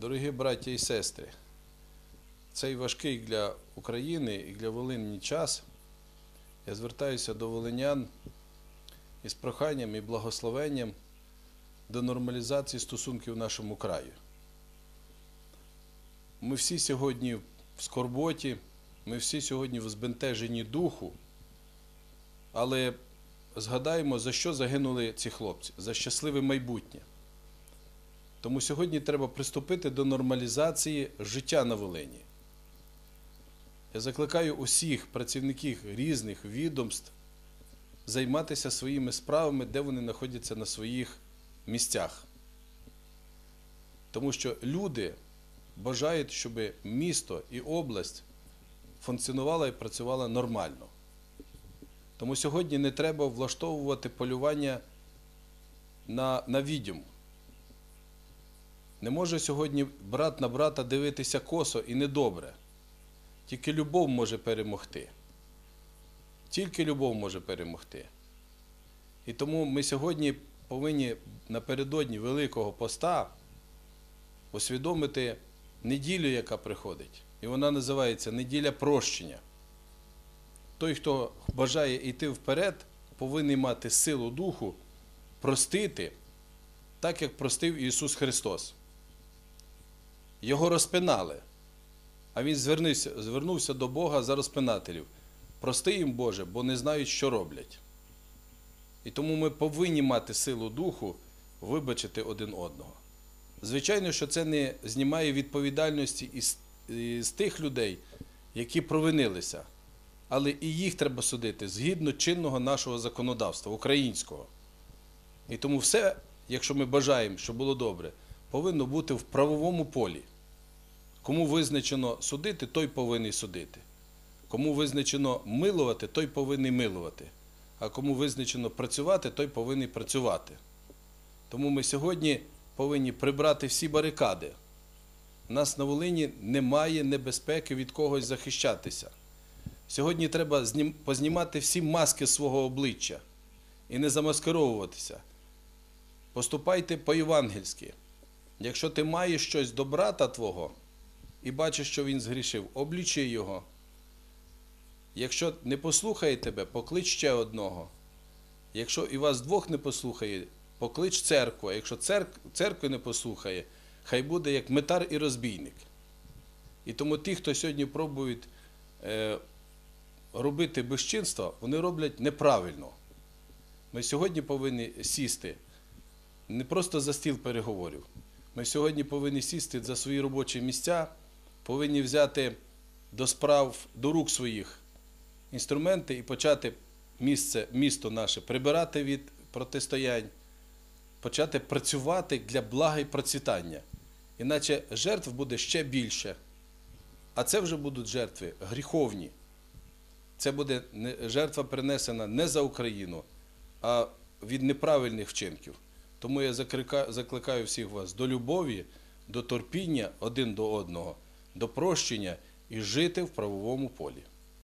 Дорогі браття і сестри, цей важкий для України і для Волині час. Я звертаюся до волинян із проханням і благословенням до нормалізації стосунків в нашому краю. Ми всі сьогодні в скорботі, ми всі сьогодні в збентеженні духу, але згадаємо, за що загинули ці хлопці, за щасливе майбутнє. Тому сьогодні треба приступити до нормалізації життя на Волині. Я закликаю усіх працівників різних відомств займатися своїми справами, де вони знаходяться на своїх місцях. Тому що люди бажають, щоб місто і область функціонувала і працювала нормально. Тому сьогодні не треба влаштовувати полювання на, на відьом. Не може сьогодні брат на брата дивитися косо і недобре. Тільки любов може перемогти. Тільки любов може перемогти. І тому ми сьогодні повинні напередодні Великого поста усвідомити неділю, яка приходить. І вона називається неділя прощення. Той, хто бажає йти вперед, повинен мати силу духу, простити, так як простив Ісус Христос. Його розпинали. А він звернувся, звернувся до Бога за розпинателів. Прости їм, Боже, бо не знають, що роблять. І тому ми повинні мати силу духу вибачити один одного. Звичайно, що це не знімає відповідальності із, із тих людей, які провинилися. Але і їх треба судити згідно чинного нашого законодавства, українського. І тому все, якщо ми бажаємо, щоб було добре, повинно бути в правовому полі. Кому визначено судити, той повинен судити. Кому визначено милувати, той повинен милувати. А кому визначено працювати, той повинен працювати. Тому ми сьогодні повинні прибрати всі барикади. У нас на Волині немає небезпеки від когось захищатися. Сьогодні треба познімати всі маски свого обличчя і не замаскировуватися. Поступайте по-євангельськи. Якщо ти маєш щось до брата твого і бачиш, що він згрішив, облічи його. Якщо не послухає тебе, поклич ще одного. Якщо і вас двох не послухає, поклич церкву. А якщо церк... церкви не послухає, хай буде як метар і розбійник. І тому ті, хто сьогодні пробують е, робити безчинство, вони роблять неправильно. Ми сьогодні повинні сісти не просто за стіл переговорів. Ми сьогодні повинні сісти за свої робочі місця, повинні взяти до справ до рук своїх інструменти і почати місце, місто наше прибирати від протистоянь, почати працювати для блага і процвітання. Іначе жертв буде ще більше. А це вже будуть жертви гріховні. Це буде жертва принесена не за Україну, а від неправильних вчинків. Тому я закликаю всіх вас до любові, до торпіння один до одного, до прощення і жити в правовому полі.